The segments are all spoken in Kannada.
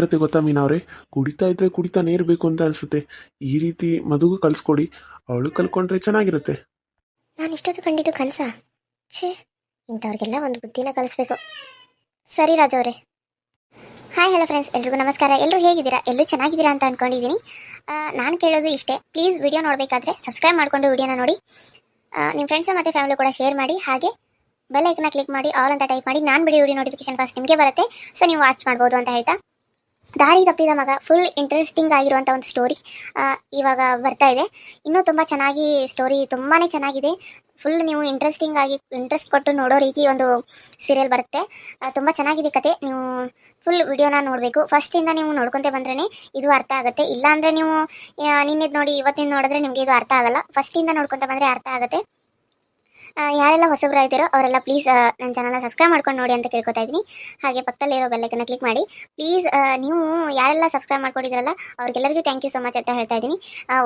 ಇರುತ್ತೆ ಗೊತ್ತಾ ಮೀನಾ ಅವರೇ? ಕುಡಿತಾ ಇದ್ರೆ ಕುಡಿತಾನೆ ಇರಬೇಕು ಅಂತ ಅನ್ಸುತ್ತೆ. ಈ ರೀತಿ ಮಧುಗು ಕಲ್ಸ್ಕೊಡಿ. ಅವಳು ಕಲ್ಕೊಂಡ್ರೆ ಚೆನ್ನಾಗಿರುತ್ತೆ. ನಾನು ಇಷ್ಟೊತ್ತು ಕಂಡಿದ್ದು ಕನಸ ಛೇ, ಇಂಥವ್ರಿಗೆಲ್ಲ ಒಂದು ಬುದ್ಧಿನ ಕಲಿಸ್ಬೇಕು. ಸರಿ ರಾಜ ಅವರೇ. ಹಾಯ್ ಹಲೋ ಫ್ರೆಂಡ್ಸ್ ಎಲ್ರಿಗೂ ನಮಸ್ಕಾರ. ಎಲ್ಲರೂ ಹೇಗಿದ್ದೀರಾ? ಎಲ್ಲರೂ ಚೆನ್ನಾಗಿದ್ದೀರಾ ಅಂತ ಅಂದ್ಕೊಂಡಿದ್ದೀನಿ ನಾನು ಕೇಳೋದು ಇಷ್ಟೇ. ಪ್ಲೀಸ್ ವಿಡಿಯೋ ನೋಡಬೇಕಾದ್ರೆ ಸಬ್ಸ್ಕ್ರೈಬ್ ಮಾಡಿಕೊಂಡು ವಿಡಿಯೋನ ನೋಡಿ. ನಿಮ್ಮ ಫ್ರೆಂಡ್ಸ್ ಮತ್ತು ಫ್ಯಾಮಿಲಿ ಕೂಡ ಶೇರ್ ಮಾಡಿ. ಹಾಗೆ ಬೆಲ್ ಐಕನ್ನ ಕ್ಲಿಕ್ ಮಾಡಿ ಆಲ್ ಅಂತ ಟೈಪ್ ಮಾಡಿ. ನಾನು ಬಿಡಿ ವಿಡಿಯೋ ನೋಟಿಫಿಕೇಶನ್ ಫಸ್ಟ್ ನಿಮಗೆ ಬರುತ್ತೆ. ಸೊ ನೀವು ವಾಚ್ ಮಾಡ್ಬೋದು ಅಂತ ಹೇಳ್ತಾ. ದಾರಿ ತಪ್ಪಿದ ಮಗ ಫುಲ್ ಇಂಟ್ರೆಸ್ಟಿಂಗ್ ಆಗಿರುವಂಥ ಒಂದು ಸ್ಟೋರಿ ಇವಾಗ ಬರ್ತಾ ಇದೆ. ಇನ್ನೂ ತುಂಬ ಚೆನ್ನಾಗಿ ಸ್ಟೋರಿ ತುಂಬಾ ಚೆನ್ನಾಗಿದೆ. ಫುಲ್ ನೀವು ಇಂಟ್ರೆಸ್ಟಿಂಗ್ ಆಗಿ ಇಂಟ್ರೆಸ್ಟ್ ಕೊಟ್ಟು ನೋಡೋ ರೀತಿ ಒಂದು ಸೀರಿಯಲ್ ಬರುತ್ತೆ. ತುಂಬ ಚೆನ್ನಾಗಿದೆ ಕತೆ. ನೀವು ಫುಲ್ ವಿಡಿಯೋನ ನೋಡಬೇಕು. ಫಸ್ಟಿಂದ ನೀವು ನೋಡ್ಕೊಂತ ಬಂದ್ರೇ ಇದು ಅರ್ಥ ಆಗುತ್ತೆ. ಇಲ್ಲಾಂದರೆ ನೀವು ನಿನ್ನೆದು ನೋಡಿ ಇವತ್ತಿನ ನೋಡಿದ್ರೆ ನಿಮಗೆ ಇದು ಅರ್ಥ ಆಗಲ್ಲ. ಫಸ್ಟಿಂದ ನೋಡ್ಕೊಂತ ಬಂದರೆ ಅರ್ಥ ಆಗುತ್ತೆ. ಯಾರೆಲ್ಲ ಹೊಸಬ್ರು ಇದ್ದೀರೋ ಅವರೆಲ್ಲ ಪ್ಲೀಸ್ ನನ್ನ ಚಾನಲ್ನ ಸಬ್ಸ್ಕ್ರೈಬ್ ಮಾಡ್ಕೊಂಡು ನೋಡಿ ಅಂತ ಕೇಳ್ಕೊತಾ ಇದ್ದೀನಿ. ಹಾಗೆ ಪಕ್ಕದಲ್ಲಿರೋ ಬೆಲ್ಲೈಕನ್ನ ಕ್ಲಿಕ್ ಮಾಡಿ. ಪ್ಲೀಸ್ ನೀವು ಯಾರೆಲ್ಲ ಸಬ್ಸ್ಕ್ರೈಬ್ ಮಾಡ್ಕೊಂಡಿದ್ರಲ್ಲ ಅವ್ರಿಗೆಲ್ಲರಿಗೂ ಥ್ಯಾಂಕ್ ಯು ಸೊ ಮಚ್ ಅಂತ ಹೇಳ್ತಾ ಇದ್ದೀನಿ.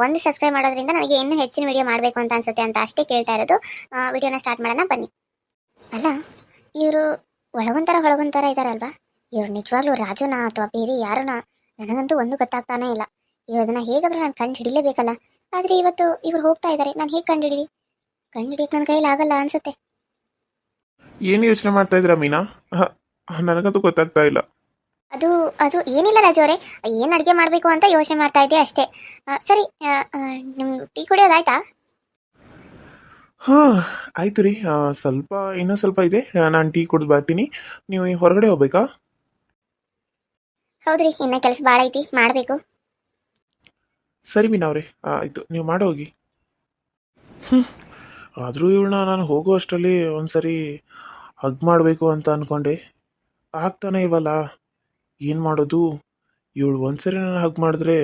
ಒಂದು ಸಬ್ಸ್ಕ್ರೈಬ್ ಮಾಡೋದ್ರಿಂದ ನನಗೆ ಇನ್ನೂ ಹೆಚ್ಚಿನ ವಿಡಿಯೋ ಮಾಡಬೇಕು ಅಂತ ಅನ್ಸುತ್ತೆ ಅಂತ ಅಷ್ಟೇ ಕೇಳ್ತಾ ಇರೋದು. ವಿಡಿಯೋನ ಸ್ಟಾರ್ಟ್ ಮಾಡೋಣ, ಬನ್ನಿ. ಅಲ್ಲ, ಇವರು ಒಳಗೊಂಥರ ಹೊಳಗೊಂಥರ ಇದ್ದಾರಲ್ವಾ ಇವ್ರು ನಿಜವಾಗ್ಲೂ ರಾಜುನ ಅಥವಾ ಬೇರೆ ಯಾರನ್ನ ನನಗಂತೂ ಒಂದು ಗೊತ್ತಾಗ್ತಾನೇ ಇಲ್ಲ. ಇವ್ರದನ್ನ ಹೇಗಾದ್ರೂ ನಾನು ಕಂಡು ಹಿಡಿಲೇಬೇಕಲ್ಲ ಆದರೆ ಇವತ್ತು ಇವ್ರು ಹೋಗ್ತಾ ಇದ್ದಾರೆ ನಾನು ಹೇಗೆ ಕಂಡು ಹಿಡಿದಿ ಕಂಡು ಹಿಡಿಯಕ್ಕೆ ನನ್ನ ಕೈಲಿ ಆಗಲ್ಲ ಅನ್ಸುತ್ತೆ. ಏನು ಯೋಚನೆ ಮಾಡ್ತಾ ಇದ್ದೀರಾ ಮೀನಾ? ಹ, ನನಗಂತೂ ಗೊತ್ತಾಗ್ತಾ ಇಲ್ಲ. ಅದು ಅದು ಏನಿಲ್ಲ ರಾಜು ಅವರೇ. ಏನು ಅಡುಗೆ ಮಾಡಬೇಕು ಅಂತ ಯೋಚನೆ ಮಾಡ್ತಾ ಇದ್ದೆ ಅಷ್ಟೇ. ಆ, ಸರಿ ನಿಮ್ಗೆ ಟೀ ಕುಡಿಯೋದಾಯ್ತಾ ಹಾಂ ಆಯ್ತು ರೀ. ಆ, ಸ್ವಲ್ಪ ಇನ್ನೂ ಸ್ವಲ್ಪ ಇದೆ. ನಾನು ಟೀ ಕುಡಿದು ಬರ್ತೀನಿ. ನೀವು ಈ ಹೊರಗಡೆ ಹೋಗ್ಬೇಕಾ? ಹೌದ್ರಿ ಇನ್ನ ಕೆಲಸ ಭಾಳ ಐತಿ ಮಾಡಬೇಕು. ಸರಿ ಮೀನಾ ಅವರೇ ಆಯಿತು. ನೀವು ಮಾಡಿ ಹೋಗಿ. ಹ್ಞೂ ಆದರೂ ಇವಳನ್ನ ನಾನು ಹೋಗೋ ಅಷ್ಟರಲ್ಲಿ ಒಂದ್ಸರಿ ಹಗ್ ಮಾಡಬೇಕು ಅಂತ ಅಂದ್ಕೊಂಡೆ ಆಗ್ತಾನೆ ಇವಲ್ಲ, ಏನು ಮಾಡೋದು? ಇವಳು ಒಂದ್ಸರಿ ನಾನು ಹಗ್ ಮಾಡಿದ್ರೆ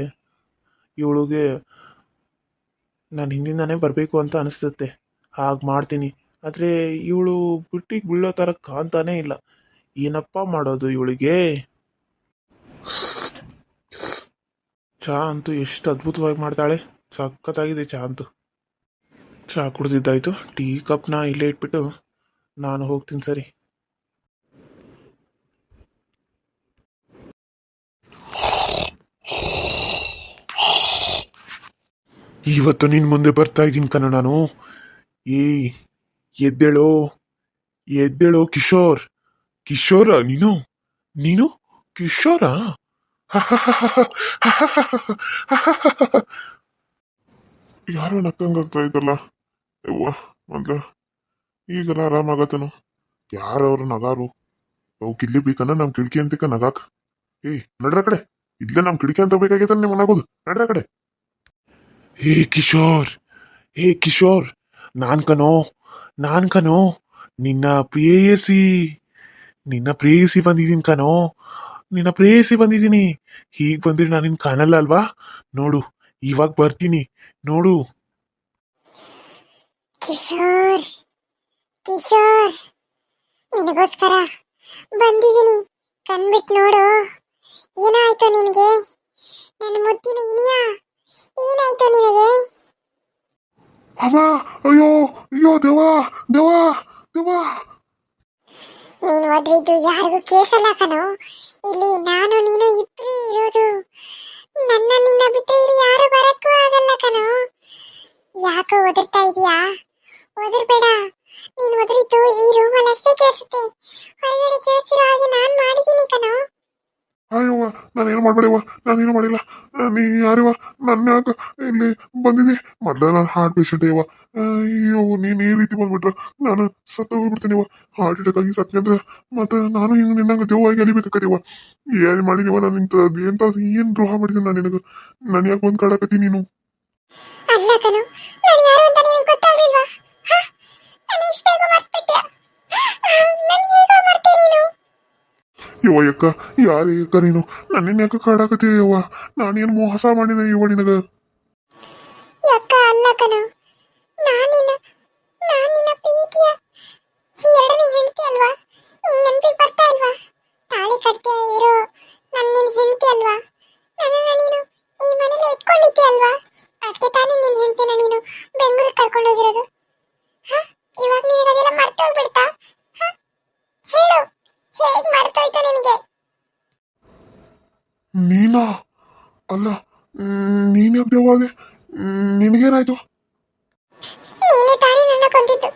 ಇವಳಿಗೆ ನಾನು ಹಿಂದಿಂದಾನೇ ಬರಬೇಕು ಅಂತ ಅನಿಸುತ್ತೆ ಹಾಗೆ ಮಾಡ್ತೀನಿ. ಆದರೆ ಇವಳು ಬಿಟ್ಟಿಗೆ ಬೀಳೋ ಥರ ಕಾಣ್ತಾನೇ ಇಲ್ಲ. ಏನಪ್ಪ ಮಾಡೋದು ಇವಳಿಗೆ? ಚಹಾ ಅಂತೂ ಎಷ್ಟು ಅದ್ಭುತವಾಗಿ ಮಾಡ್ತಾಳೆ. ಸಖತ್ತಾಗಿದೆ ಚಹಾ ಅಂತೂ. ಚಹಾ ಕುಡ್ದಿದ್ದಾಯ್ತು ಟೀ ಕಪ್ನ ಇಲ್ಲೇ ಇಟ್ಬಿಟ್ಟು ನಾನು ಹೋಗ್ತೀನಿ ಸರಿ ಇವತ್ತು ನಿನ್ನ ಮುಂದೆ ಬರ್ತಾ ಇದ್ದೀನಿ ಕಣ ನಾನು ಏ ಎದ್ದೇಳೋ ಎದ್ದೇಳೋ ಕಿಶೋರ್ ಕಿಶೋರ ನೀನು ನೀನು ಕಿಶೋರ ಯಾರೋ ನಕ್ಕಂಗಾಗ್ತಾ ಇದ್ದಲ್ಲ? ಯವ್ವ, ಮೊದ್ಲ. ಈಗೆಲ್ಲ ಆರಾಮಾಗತ್ತನು ಯಾರವ್ರ ನಗಾರು? ಅವು ಕಿಲ್ಲಿ ಬೇಕನ್ನ ನಮ್ ಕಿಟಕಿ ಅಂತಕ ನಗಾಕ್. ಏಯ್, ನಡ್ರ ಕಡೆ. ಇಲ್ಲೇ ನಮ್ ಕಿಟಕಿ ಅಂತ ಬೇಕಾಗೈತೆ ನಿಮ್ಮ ಮನಾಗೋದು ನಡ್ರ ಕಡೆ. ಹೇ ಕಿಶೋರ್ ಹೇ ಕಿಶೋರ್, ನಾನ್ ಕನೋ ನಾನ್ ಕನೋ ನಿನ್ನ ಪ್ರೇಯಸಿ. ನಿನ್ನ ಪ್ರೇಯಸಿ ಬಂದಿದ್ದೀನಿ ಕನೋ ನಿನ್ನ ಪ್ರೇಯಸಿ ಬಂದಿದ್ದೀನಿ ಹೀಗೆ ಬಂದ್ರೆ ನಾನು ನಿನ್ನ ಕಾಣಲ್ಲ ಅಲ್ವಾ? ನೋಡು. ಇವಾಗ ಬರ್ತೀನಿ. ನೋಡು. ಕಿಶೋರ್. ಕಿಶೋರ್. ನಿನಗೋಸ್ಕರ ಬಂದಿದ್ದೀನಿ. ಕಣ್ಬಿಟ್ಟು ನೋಡು. ಏನಾಯ್ತು ನಿನಗೆ? ನನ್ನ ಮುದ್ದಿನ ಇನಿಯ. ಏನಾಯ್ತು ನಿನಗೆ? ಅಮ್ಮ ಅಯ್ಯೋ ಅಯ್ಯೋ ದೇವಾ ದೇವಾ ದೇವಾ ನೀನು ಒದ್ರಿದ್ದು ಯಾರಿಗೂ ಕೇಳಿಸಲ್ಲ ಕಣೋ. ಇಲ್ಲಿ ನಾನು ನೀನು ಇಬ್ಬರೇ ಇರೋದು. ನನ್ನ ನಿನ್ನ ಬಿಟ್ಟು ಇಲ್ಲಿ ಯಾರು ಬರಕ್ಕೂ ಆಗಲ್ಲ ಕಣೋ. ಯಾಕೋ ಒದರ್ತಾ ಇದೀಯಾ? ಒದರ್ಬೇಡ. ನೀನು ಒದರಿದ್ದು ಈ ರೂಮಲ್ಲಿ ಅಷ್ಟೇ ಕೇಳಿಸುತ್ತೆ. ಹೊರಗಡೆ ಕೇಳಿಸಿರೋ ಹಾಗೆ ನಾನು ಮಾಡಿದ್ದೀನಿ ಕಣೋ. ಅಯ್ಯವ್ವ ನಾನೇನು ಮಾಡ್ಬೇಡವ್ವ? ನಾನೇನು ಮಾಡಿಲ್ಲ. ನೀ ಯಾರಿವ ನನ್ನ ಯಾಕ ಇಲ್ಲಿ ಬಂದಿದೆ ಮೊದಲ ನಾನು ಹಾರ್ಟ್ ಪೇಷಂಟ್ ಅಯ್ಯವ ಅಯ್ಯೋ, ನೀನು ಈ ರೀತಿ ಬಂದ್ಬಿಟ್ರ ನಾನು ಸತ್ತ ಹೋಗ್ಬಿಡ್ತೀನಿವ ಹಾರ್ಟ್ ಅಟ್ಯಾಕ್ ಆಗಿ ಸತ್ತ ಅಂದ್ರೆ ಮತ್ತೆ ನಾನು ಹಿಂಗ್ ನಿನ್ನಂಗ ದೇವಾಗಿ ಅಲಿಬೇಕಾಕತಿವ ಏನು ಮಾಡಿದೀವ ನಾನು ಇಂತ ಎಂತ ಏನ್ ದ್ರೋಹ ಮಾಡಿದ್ದೀನಿ ನಾನು ನಿನಗ? ನಾನು ಯಾಕೆ ಬಂದ್ ನೀನು? ಅಲ್ಲ ಯವ್ವ ಯಕ್ಕ ಯಾರೇ ಯಕ್ಕ ನೀನು? ನನ್ನೇನ್ ಯಾಕೆ ಕಾಡಕತ್ತಿ ಯವ್ವ? ನಾನೇನ್ ಮೋಸ ಮಾಡಿನ ಯವ್ವ ನಿನಗ ಯಕ್ಕ ಅಲ್ಲ ಕಣೋ ನಾನಿನ್ನ ನಾನಿನ್ನ ಪ್ರೀತಿಯ ಈ ಎರಡನೇ ಹೆಂಡತಿ ಅಲ್ವಾ ನಿಂಗ್ ನೆನ್ಪಿಗೆ ಬರ್ತಾ ಇಲ್ವಾ ತಾಳಿ ಕಟ್ತೆ ಇರೋ ನನ್ನ ನಿನ್ ಹೆಂಡತಿ ಅಲ್ವಾ ನನ್ನನ್ನ ನೀನು ಈ ಮನೇಲಿ ಇಟ್ಕೊಂಡಿದ್ದೆ ಅಲ್ವಾ ಅದಕ್ಕೆ ತಾನೇ ನಿನ್ ಹೆಂಡತಿನ ನೀನು ಬೆಂಗಳೂರಿಗೆ ಕರ್ಕೊಂಡು ಹೋಗಿರೋದು ಹ? ಇವಾಗ ನಿನಗೆ ಅದೆಲ್ಲ ಮರ್ತೋಗ್ಬಿಡ್ತಾ ಹ? ಹೇಳು ಹೇಗ್ ಮರ್ತೋಯ್ತು ನಿನಗೆ ನೀನಾ ಅಲ್ಲ ನೀನ್ ಯಾಕೆ ದೇವಾದೆ ನಿನಗೇನಾಯ್ತು ನೀನೇ ತಾನೇ ನನ್ನ ಕೊಂದಿದ್ದು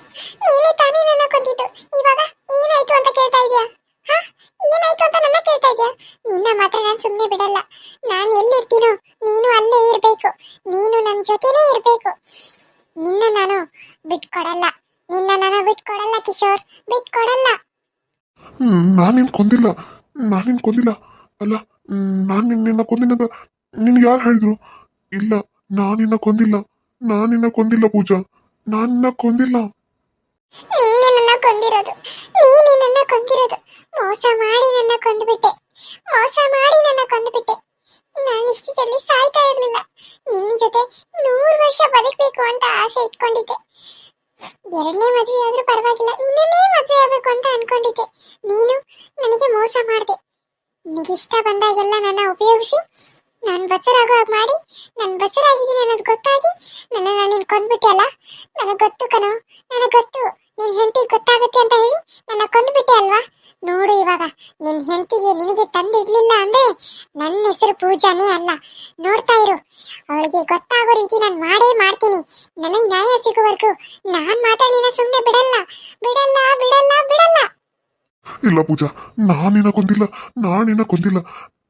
ನೀನೇ ತಾನೇ ನನ್ನ ಕೊಂದಿದ್ದು ಇವಾಗ ಏನಾಯ್ತು ಅಂತ ಕೇಳ್ತಾ ಇದೀಯಾ ಹಾ ಏನಾಯ್ತು ಅಂತ ನನ್ನ ಕೇಳ್ತಾ ಇದೀಯಾ ನಿನ್ನ ಮಾತ್ರ ನಾನು ಸುಮ್ಮನೆ ಬಿಡಲ್ಲ ನಾನು ಎಲ್ಲಿರ್ತೀನೋ ನೀನು ಅಲ್ಲೇ ಇರ್ಬೇಕು ನೀನು ನನ್ನ ಜೊತೆನೇ ಇರ್ಬೇಕು ನಿನ್ನ ನಾನು ಬಿಟ್ಕೊಡಲ್ಲ ನಿನ್ನ ನಾನು ಬಿಟ್ಕೊಡಲ್ಲ ಕಿಶೋರ್ ಬಿಟ್ಕೊಡಲ್ಲ ನಾನು ನಿನ್ ಕೊಂದಿಲ್ಲ ನಾನು ನಿನ್ ಕೊಂದಿಲ್ಲ ಅಲ್ಲ, ನಾನು ನಿನ್ನ ಕೊಂದಿನ ಅಂತ ನಿನ್ಗೆ ಯಾರು ಹೇಳಿದ್ರು? ಇಲ್ಲ, ನಾನು ನಿನ್ನ ಕೊಂದಿಲ್ಲ. ನಾನು ನಿನ್ನ ಕೊಂದಿಲ್ಲ ಪೂಜಾ. ನಾನು ನಿನ್ನ ಕೊಂದಿಲ್ಲ. ನೀನೇ ನನ್ನ ಕೊಂದಿರೋದು. ನೀನೇ ನನ್ನ ಕೊಂದಿರೋದು. ಮೋಸ ಮಾಡಿ ನನ್ನ ಕೊಂದುಬಿಟ್ಟೆ. ಮೋಸ ಮಾಡಿ ನನ್ನ ಕೊಂದುಬಿಟ್ಟೆ. ನಾನು ಇಷ್ಟು ಜಲ್ದಿ ಸಾಯ್ತಾ ಇರಲಿಲ್ಲ. ನಿನ್ನ ಜೊತೆ ನೂರು ವರ್ಷ ಬದುಕಬೇಕು ಅಂತ ಆಸೆ ಇಟ್ಕೊಂಡಿದ್ದೆ. ಎರಡನೇ ಮದುವೆ ಆದ್ರೂ ಪರವಾಗಿಲ್ಲ. ನಿನ್ನನ್ನೇ ಮದುವೆ ಆಗಬೇಕು ಅಂತ ಅನ್ಕೊಂಡಿದ್ದೆ. ನೀನು ನನಗೆ ಮೋಸ ಮಾಡಿದೆ. ನಿನಗಿಷ್ಟ ಬಂದಾಗೆಲ್ಲ ನನ್ನ ಉಪಯೋಗಿಸಿ, ನಾನು ಬಚ್ಚರಾಗೋ ಹಾಗೆ ಮಾಡಿ, ನಾನು ಬಸರಾಗಿದ್ದೀನಿ ಅನ್ನೋದು ಗೊತ್ತಾಗಿ ನನ್ನ ನಾನು ಕೊಂದ್ಬಿಟ್ಟೆಲ್ಲ ನನಗೆ ಗೊತ್ತು ಕಣೋ, ನನಗೆ ಗೊತ್ತು. ನಿನ್ನ ಹೆಂಡತಿ ಗೊತ್ತಾಗುತ್ತೆ ಅಂತ ಹೇಳಿ ನನ್ನ ಕೊಂದ್ಬಿಟ್ಟೆ ಅಲ್ವಾ? ನೋಡು ಇವಾಗ ನಿನ್ನ ಹೆಂಡತಿಗೆ ನಿನಗೆ ತಂದು ಇಡ್ಲಿಲ್ಲ ಅಂದ್ರೆ ನನ್ನ ಹೆಸರು ಪೂಜಾನೇ ಅಲ್ಲ. ನೋಡ್ತಾ ಇರು, ಅವಳಿಗೆ ಗೊತ್ತಾಗೋ ರೀತಿ ನಾನು ಮಾಡೇ ಮಾಡ್ತೀನಿ. ನನಗೆ ನ್ಯಾಯ ಸಿಗುವವರೆಗೂ ನಾನು ಮಾತ್ರ ಸುಮ್ಮನೆ ಬಿಡಲ್ಲ. ಬಿಡಲ್ಲ ಬಿಡಲ್ಲ ಬಿಡಲ್ಲ. ಇಲ್ಲ ಪೂಜಾ, ನಾನು ನಿನ್ನ ಕೊಂದಿಲ್ಲ ನಾನು ನಿನ್ನ ಕೊಂದಿಲ್ಲ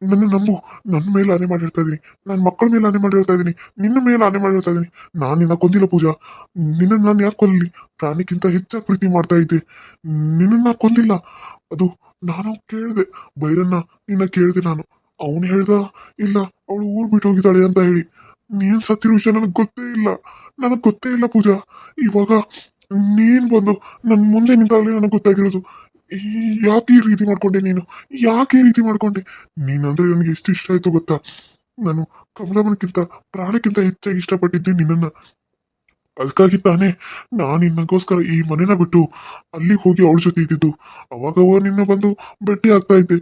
ನನ್ನ ನಂಬು ನನ್ನ ಮೇಲೆ ಆನೆ ಮಾಡಿರ್ತಾ ಇದೀನಿ. ನನ್ನ ಮಕ್ಕಳ ಮೇಲೆ ಆನೆ ಮಾಡಿರ್ತಾ ಇದೀನಿ. ನಿನ್ನ ಮೇಲೆ ಆನೆ ಮಾಡಿರ್ತಾ ಇದೀನಿ. ನಾನು ನಿನ್ನ ಕೊಂದಿಲ್ಲ ಪೂಜಾ. ನಿನ್ನ ನಾನು ಯಾಕೆ ಕೊಲ್ಲಲಿ ಪ್ರಾಣಿಗಿಂತ ಹೆಚ್ಚಾಗಿ ಪ್ರೀತಿ ಮಾಡ್ತಾ ಇದ್ದೆ. ನಿನ್ನ ಕೊಂದಿಲ್ಲ. ಅದು ನಾನು ಕೇಳಿದೆ. ಬೈರನ್ನ ನಿನ್ನ ಕೇಳಿದೆ ನಾನು. ಅವನು ಹೇಳ್ದ, ಇಲ್ಲ, ಅವಳು ಊರ್ ಬಿಟ್ಟು ಹೋಗಿದ್ದಾಳೆ ಅಂತ ಹೇಳಿ. ನೀನ್ ಸತ್ತಿರೋ ವಿಷಯ ನನಗೆ ಗೊತ್ತೇ ಇಲ್ಲ. ನನಗೆ ಗೊತ್ತೇ ಇಲ್ಲ ಪೂಜಾ. ಇವಾಗ ನೀನ್ ಬಂದು ನನ್ನ ಮುಂದೆ ನಿಂತಾಗಲೇ ನನಗೆ ಗೊತ್ತಾಗಿರೋದು. ಯಾಕೆ ಈ ರೀತಿ ಮಾಡ್ಕೊಂಡೆ ನೀನು? ಯಾಕೆ ಈ ರೀತಿ ಮಾಡ್ಕೊಂಡೆ? ನೀನಂದ್ರೆ ನನಗೆ ಎಷ್ಟು ಇಷ್ಟ ಆಯ್ತು ಗೊತ್ತಾ? ನಾನು ಕಮಲಮ್ಮನಕ್ಕಿಂತ, ಪ್ರಾಣಕ್ಕಿಂತ ಹೆಚ್ಚಾಗಿ ಇಷ್ಟಪಟ್ಟಿದ್ದೆ ನಿನ್ನನ್ನ. ಅದಕ್ಕಾಗಿ ತಾನೇ ನಾನು ನಿನ್ನಗೋಸ್ಕರ ಈ ಮನೆನ ಬಿಟ್ಟು ಅಲ್ಲಿಗೆ ಹೋಗಿ ಅವಳ ಜೊತೆ ಇದ್ದಿದ್ದು. ಅವಾಗ ನಿನ್ನ ಬಂದು ಭೇಟಿ ಆಗ್ತಾ ಇದ್ದೆ.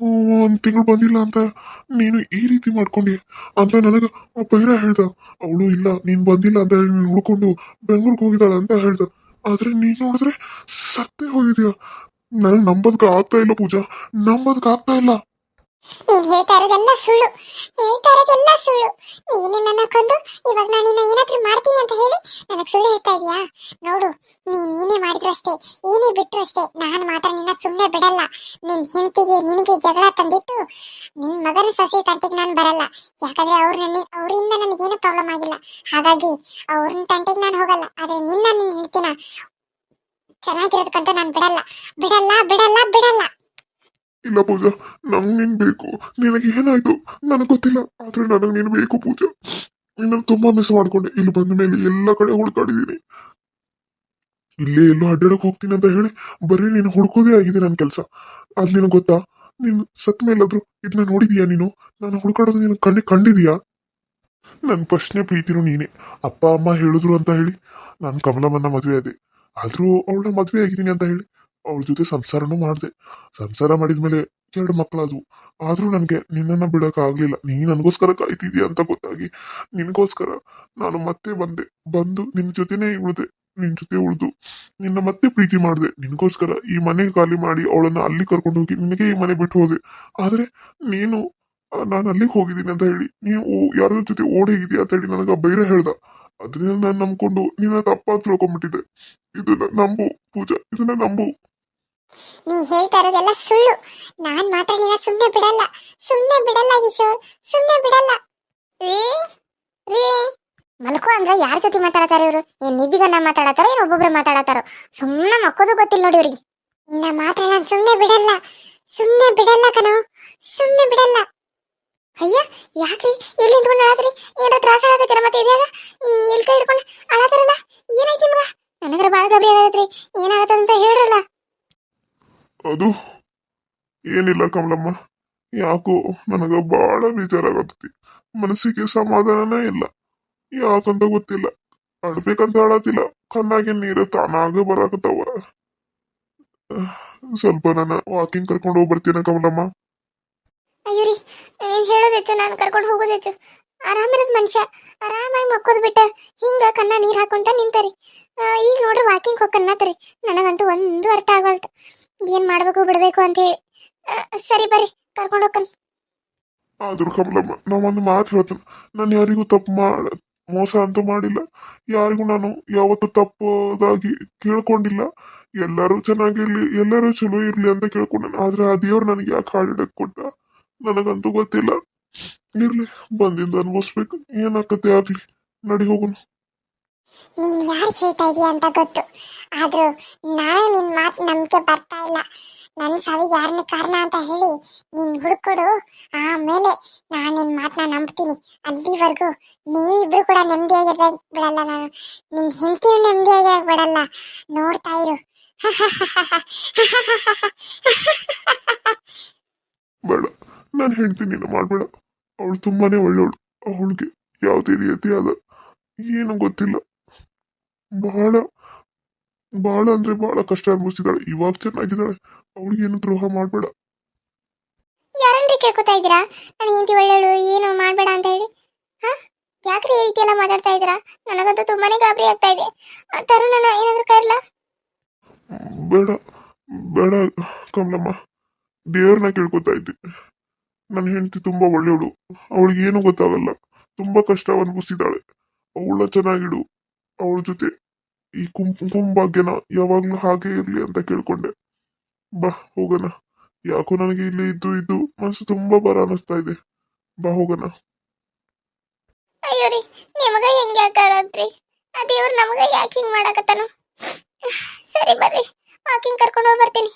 ಒಂದು ತಿಂಗಳು ಬಂದಿಲ್ಲ ಅಂತ ನೀನು ಈ ರೀತಿ ಮಾಡ್ಕೊಂಡೆ ಅಂತ ನನಗೆ ಆ ಬೈರ ಹೇಳ್ದ. ಅವಳು, ಇಲ್ಲ, ನೀನ್ ಬಂದಿಲ್ಲ ಅಂತ ಹೇಳಿ ನೀನು ಹುಡ್ಕೊಂಡು ಬೆಂಗಳೂರಿಗೆ ಹೋಗಿದ್ದಾಳೆ ಅಂತ ಹೇಳ್ದ. ಆದ್ರೆ ನೀನು ನೋಡಿದ್ರೆ ಸತ್ತೇ ಹೋಗಿದ್ಯಾ? ನನಗೆ ನಂಬೋದಕ್ಕೆ ಆಗ್ತಾ ಇಲ್ಲ ಪೂಜಾ. ನಂಬೋದಕ್ಕೆ ಆಗ್ತಾ ಇಲ್ಲ. ನೀನ್ ಹೇಳ್ತಾ ಇರೋದೆಲ್ಲ ಸುಳ್ಳು. ಹೇಳ್ತಾ ಇರೋದೆಲ್ಲ ಸುಳ್ಳು. ನೀನೇ ನನ್ನ ಕೊಂದು, ಇವಾಗ ನಾನು ನಿನ್ನ ಏನಾದ್ರೂ ಮಾಡ್ತೀನಿ ಅಂತ ಹೇಳಿ ನನಗ್ ಸುಳ್ಳು ಹೇಳ್ತಾ ಇದೀಯಾ? ನೋಡು, ನೀನ್ ಏನೇ ಮಾಡಿದ್ರು ಅಷ್ಟೇ, ಏನೇ ಬಿಟ್ರು ಅಷ್ಟೇ, ನಾನು ಮಾತ್ರ ನಿನ್ನ ಸುಮ್ಮನೆ ಬಿಡಲ್ಲ. ನಿನ್ ಹೆಂಡತಿಗೆ ನಿನಗೆ ಜಗಳ ತಂದಿಟ್ಟು ನಿನ್ ಮಗನ ಸಸಿ ತಂಟೆಗೆ ನಾನು ಬರಲ್ಲ. ಯಾಕಂದ್ರೆ ಅವ್ರು ನನ್ನ, ಅವರಿಂದ ನನಗೇನು ಪ್ರಾಬ್ಲಮ್ ಆಗಿಲ್ಲ. ಹಾಗಾಗಿ ಅವ್ರನ್ನ ತಂಟೆಗೆ ನಾನು ಹೋಗಲ್ಲ. ಆದ್ರೆ ನಿನ್ನ ನಿನ್ನ ಹೆಂಡತಿನ ಚೆನ್ನಾಗಿರೋದಕ್ಕಂತ ನಾನು ಬಿಡಲ್ಲ. ಬಿಡಲ್ಲ ಬಿಡಲ್ಲ ಬಿಡಲ್ಲ. ಇಲ್ಲ ಪೂಜಾ, ನಂಗೆ ನೀನ್ ಬೇಕು. ನಿನಗೆ ಏನಾಯ್ತು? ನನಗೆ ಗೊತ್ತಿಲ್ಲ. ಆದ್ರೆ ನನಗೆ ನೀನು ಬೇಕು ಪೂಜಾ. ನಿನ್ನ ತುಂಬಾ ಮಿಸ್ ಮಾಡ್ಕೊಂಡೆ. ಇಲ್ಲಿ ಬಂದ ಮೇಲೆ ಎಲ್ಲ ಕಡೆ ಹುಡುಕಾಡಿದೀನಿ. ಇಲ್ಲೇ ಎಲ್ಲೋ ಅಡ್ಡಾಡಕ್ ಹೋಗ್ತೀನಿ ಅಂತ ಹೇಳಿ ಬರೀ ನೀನು ಹುಡ್ಕೋದೇ ಆಗಿದೆ ನನ್ನ ಕೆಲಸ. ಅದ್ ನಿನಗೆ ಗೊತ್ತಾ? ನೀನು ಸತ್ ಮೇಲಾದ್ರೂ ಇದನ್ನ ನೋಡಿದೀಯಾ ನೀನು? ನಾನು ಹುಡುಕಾಡೋದು ನೀನು ಕಣ್ಣಿ ಕಂಡಿದೀಯಾ? ನನ್ನ ಪ್ರಶ್ನೆ ಪ್ರೀತಿನೂ ನೀನೆ. ಅಪ್ಪ, ಅಮ್ಮ ಹೇಳಿದ್ರು ಅಂತ ಹೇಳಿ. ನಾನು ಕಮಲಮ್ಮನ ಮದುವೆ ಆದೆ ಆದ್ರೂ ಅವಳ ಮದುವೆ ಆಗಿದ್ದೀನಿ ಅಂತ ಹೇಳಿ ಅವಳ ಜೊತೆ ಸಂಸಾರನೂ ಮಾಡಿದೆ. ಸಂಸಾರ ಮಾಡಿದ್ಮೇಲೆ ಎರಡು ಮಕ್ಕಳಾದವು. ಆದ್ರೂ ನನಗೆ ನಿನ್ನನ್ನು ಬಿಡಕ್ ಆಗ್ಲಿಲ್ಲ. ನೀ ನನಗೋಸ್ಕರ ಕಾಯ್ತಿದ್ಯಾ ಅಂತ ಗೊತ್ತಾಗಿ ನಿನಗೋಸ್ಕರ ನಾನು ಮತ್ತೆ ಬಂದೆ. ಬಂದು ನಿನ್ನ ಜೊತೆನೇ ಉಳಿದೆ. ನಿನ್ನ ಜೊತೆ ಉಳಿದು ನಿನ್ನ ಮತ್ತೆ ಪ್ರೀತಿ ಮಾಡಿದೆ. ನಿನಗೋಸ್ಕರ ಈ ಮನೆ ಖಾಲಿ ಮಾಡಿ ಅವಳನ್ನ ಅಲ್ಲಿ ಕರ್ಕೊಂಡು ಹೋಗಿ ನಿನಗೆ ಈ ಮನೆ ಬಿಟ್ಟು ಹೋದೆ. ಆದ್ರೆ ನೀನು ನಾನು ಅಲ್ಲಿಗೆ ಹೋಗಿದ್ದೀನಿ ಅಂತ ಹೇಳಿ ನೀವು ಯಾರ ಜೊತೆ ಓಡೋಗಿದ್ಯಾ ಅಂತ ಹೇಳಿ ನನಗ ಬೈರೆ ಹೇಳ್ದ. ಅದನ್ನ ನಾನು ನಂಬ್ಕೊಂಡು ನಿನ್ನ ತಪ್ಪ ತಿಳ್ಕೊಂಡ್ಬಿಟ್ಟಿದ್ದೆ ಇದನ್ನ ನಂಬು, ಪೂಜಾ, ಇದನ್ನ ನಂಬು. ನೀ ಹೇಳ್ತಾ ಇರೋದೆಲ್ಲ ಸುಳ್ಳು. ನಾನ್ ಮಾತ್ರ ನಿನ್ನ ಸುಮ್ನೆ ಬಿಡಲ್ಲ. ಸುಮ್ನೆ ಬಿಡಲ್ಲ, ಕಿಶೋರ್. ಸುಮ್ನೆ ಬಿಡಲ್ಲ. ರೀ ರೀ. ಮಲ್ಕೋ ಅಂದ್ರೆ ಯಾರ ಜೊತೆ ಮಾತಾಡತಾರ ಇವರು? ಏನ್ ನಿಧಿಗನ್ನ ಮಾತಾಡತಾರ ಏನ್ ಒಬ್ಬೊಬ್ರು ಮಾತಾಡತಾರ ಸುಮ್ಮನೆ ಮಕ್ಕೋದು ಗೊತ್ತಿಲ್ಲ ನೋಡಿ ಇವ್ರಿಗೆ. ಇನ್ನ ಮಾತ್ರ ನಾನ್ ಬಿಡಲ್ಲ. ಸುಮ್ನೆ ಬಿಡಲ್ಲ ಕಣೋ. ಸುಮ್ನೆ ಬಿಡಲ್ಲ. ಅಯ್ಯ, ಯಾಕ್ರಿ? ಎಲ್ಲಿ ನಿಂತ್ಕೊಂಡು ಅಳಾದ್ರಿ? ಏನೋ ತ್ರಾಸ ಆಗತ್ತೀರ ಮತ್ತೆ ಇದ್ಯಾಗ? ಎಲ್ಲಿ ಕೈ ಹಿಡ್ಕೊಂಡು? ಅಳತಾರಲ್ಲ ಏನಾಯ್ತು ನಿಮ್ಗ? ನನಗರ ಬಾಳ ಗಬರಿ ಆಗತ್ರಿ. ಏನಾಗತ್ತಂತ ಹೇಳ್ರಲ್ಲ. ಅದು ಏನಿಲ್ಲ ಕಮಲಮ್ಮ. ಯಾಕೋ ನನಗ ಬಾಳ ಬೇಜಾರಾಗತ್ತತಿ. ಮನಸ್ಸಿಗೆ ಸಮಾಧಾನನೇ ಇಲ್ಲ. ಯಾಕಂತ ಗೊತ್ತಿಲ್ಲ. ಅಡ್ಬೇಕಂತ ಹೇಳತ್ತಿಲ್ಲ ಕಣ್ಣಾಗಿ ನೀರು ತಾನಾಗ ಬರಾಕತ್ತವ. ಸ್ವಲ್ಪ ನನ್ನ ವಾಕಿಂಗ್ ಕರ್ಕೊಂಡು ಹೋಗ್ಬರ್ತೀನ ಕಮಲಮ್ಮ. ಅಯ್ಯೋ ರೀ ನೀನ್ ಹೇಳೋದ್ ಹೆಚ್ಚು ನಾನು ಕರ್ಕೊಂಡು ಹೋಗೋದ್ ಹೆಚ್ಚು. ಆರಾಮಿರೋದ್ ಮನುಷ್ಯ. ಆರಾಮಾಗಿ ಮಕ್ಕೋದ್ ಬಿಟ್ಟ ಹಿಂಗ ಕಣ್ಣ ನೀರ್ ಹಾಕೊಂತ ನಿಂತರಿ. ಈಗ ನೋಡ್ರಿ ವಾಕಿಂಗ್ ಹೋಗ್ಕನ್ನತ್ತರಿ ನನಗಂತೂ ಒಂದು ಅರ್ಥ ಆಗವಲ್ತು ಏನ್ ಮಾಡ್ಬೇಕು ಬಿಡ್ಬೇಕು ಅಂತ ಹೇಳಿ. ಸರಿ ಬರ್ರಿ, ಕರ್ಕೊಂಡು ಹೋಗ್ಕನ್ ಆದ್ರೂ ಕಮಲಮ್ಮ ನಾ ಒಂದು ಮಾತು ಹೇಳ್ತೇನೆ. ನಾನು ಯಾರಿಗೂ ತಪ್ಪು ಮಾಡ, ಮೋಸ ಅಂತೂ ಮಾಡಿಲ್ಲ. ಯಾರಿಗೂ ನಾನು ಯಾವತ್ತೂ ತಪ್ಪದಾಗಿ ಕೇಳ್ಕೊಂಡಿಲ್ಲ ಎಲ್ಲರೂ ಚೆನ್ನಾಗಿರ್ಲಿ, ಎಲ್ಲರೂ ಚಲೋ ಇರ್ಲಿ ಅಂತ ಕೇಳ್ಕೊಂಡೆ. ಆದ್ರೆ ಆ ದೇವ್ರು ನನಗೆ ಯಾಕೆ ಹಾಡಿಡಕ್ಕೆ ಕೊಟ್ಟ? ನನಗಂತೂ ಗೊತ್ತಿಲ್ಲ. ಇರ್ಲಿ ಬಂದಿಂದ ಅನ್ಭವಿಸ್ಬೇಕು. ಏನಾಗತ್ತೆ ಆಗ್ಲಿ ನಡಿ ಹೋಗುನು ನೀನ್ ಯಾರಿಗೆ ಹೇಳ್ತಾ ಇದೀಯ ಅಂತ ಗೊತ್ತು. ಆದ್ರೂ ನಾನು ನಿನ್ ಮಾತು ನಂಬಿಕೆ ಬರ್ತಾ ಇಲ್ಲ. ನನ್ನ ಸವಿ ಯಾರನ್ನ ಕಾರಣ ಅಂತ ಹೇಳಿ ನೀನ್ ಹುಡುಕೊಡು. ಆಮೇಲೆ ನಾನು ನಿನ್ ಮಾತನ್ನ ನಂಬ್ತೀನಿ. ಅಲ್ಲಿವರೆಗೂ ನೀವಿಬ್ರು ಕೂಡ ನೆಮ್ಮದಿಯಾಗಿರ್ದ ಬಿಡಲ್ಲ ನಾನು. ನಿನ್ ಹೆಂಡತಿಯು ನೆಮ್ಮದಿಯಾಗಿ ಬಿಡಲ್ಲ ನೋಡ್ತಾ ಇರು. ಬೇಡ ನಾನು ಹೆಂಡ್ತಿ ನೀನು ಮಾಡ್ಬೇಡ. ಅವಳು ತುಂಬಾನೇ ಒಳ್ಳೆಯವಳು. ಅವಳಿಗೆ ಯಾವುದೇ ರೀತಿಯಾದ ಏನು ಗೊತ್ತಿಲ್ಲ. ಬಹಳ ಬಹಳ ಅಂದ್ರೆ ಬಹಳ ಕಷ್ಟ ಅನುಭವಿಸಿದಾಳೆ ಇವಾಗ ಚೆನ್ನಾಗಿದ್ದಾಳೆ. ಅವಳಿಗೆ ಏನು ದ್ರೋಹ ಮಾಡಬೇಡ. ಯಾರನ್ರಿ ಕೇಳ್ಕೊತಾ ಇದ್ದೀರಾ? ನಾನು ಹೆಂಡತಿ ಒಳ್ಳೆಯವಳು ಏನು ಮಾಡಬೇಡ ಅಂತ ಹೇಳಿ. ಹಾ? ಯಾಕ್ರಿ ಈ ರೀತಿ ಎಲ್ಲ ಮಾತಾಡ್ತಾ ಇದ್ದೀರಾ? ನನಗಂತೂ ತುಂಬಾನೇ ಗಾಬರಿ ಆಗ್ತಾ ಇದೆ. ತರುಣನ ಏನಾದ್ರೂ ಕರ್ಲಾ? ಬೇಡ ಬೇಡ ಕಮಲಮ್ಮ. ದೇವ್ರನ್ನ ಕೇಳ್ಕೊತಾ ಇದ್ದೆ. ನನ್ನ ಹೆಂಡತಿ ತುಂಬಾ ಒಳ್ಳೆಯವಳು. ಅವಳಿಗೆ ಏನು ಗೊತ್ತಾಗಲ್ಲ. ತುಂಬಾ ಕಷ್ಟ ಅನುಭವಿಸಿದ್ದಾಳೆ ಅವಳ ಚೆನ್ನಾಗಿಡು. ಅವಳ ಜೊತೆ ಈ ಕುಂಭಾಗ್ಯನ ಯಾವಾಗ್ಲೂ ಹಾಗೆ ಇರ್ಲಿ ಅಂತ ಕೇಳ್ಕೊಂಡೆ. ಬಾ, ಹೋಗೋಣ. ಯಾಕೋ ನನಗೆ ಇಲ್ಲಿ ಇದ್ದು ಇದ್ದು ಮನಸ್ಸು ತುಂಬಾ ಬರ ಅನಿಸ್ತಾ ಇದೆ. ಬಾ, ಹೋಗೋಣ. ಅಯ್ಯೋ ರೀ, ನಿಮಗ ಹೆಂಗ್ ಯಾಕಾಗತ್ರಿ ಆ ದೇವ್ರು ನಮಗ ಯಾಕೆ ಮಾಡಾಕತ್ತಾನು? ಸರಿ ಬರ್ರಿ ವಾಕಿಂಗ್ ಕರ್ಕೊಂಡು ಹೋಗಿ ಬರ್ತೀನಿ.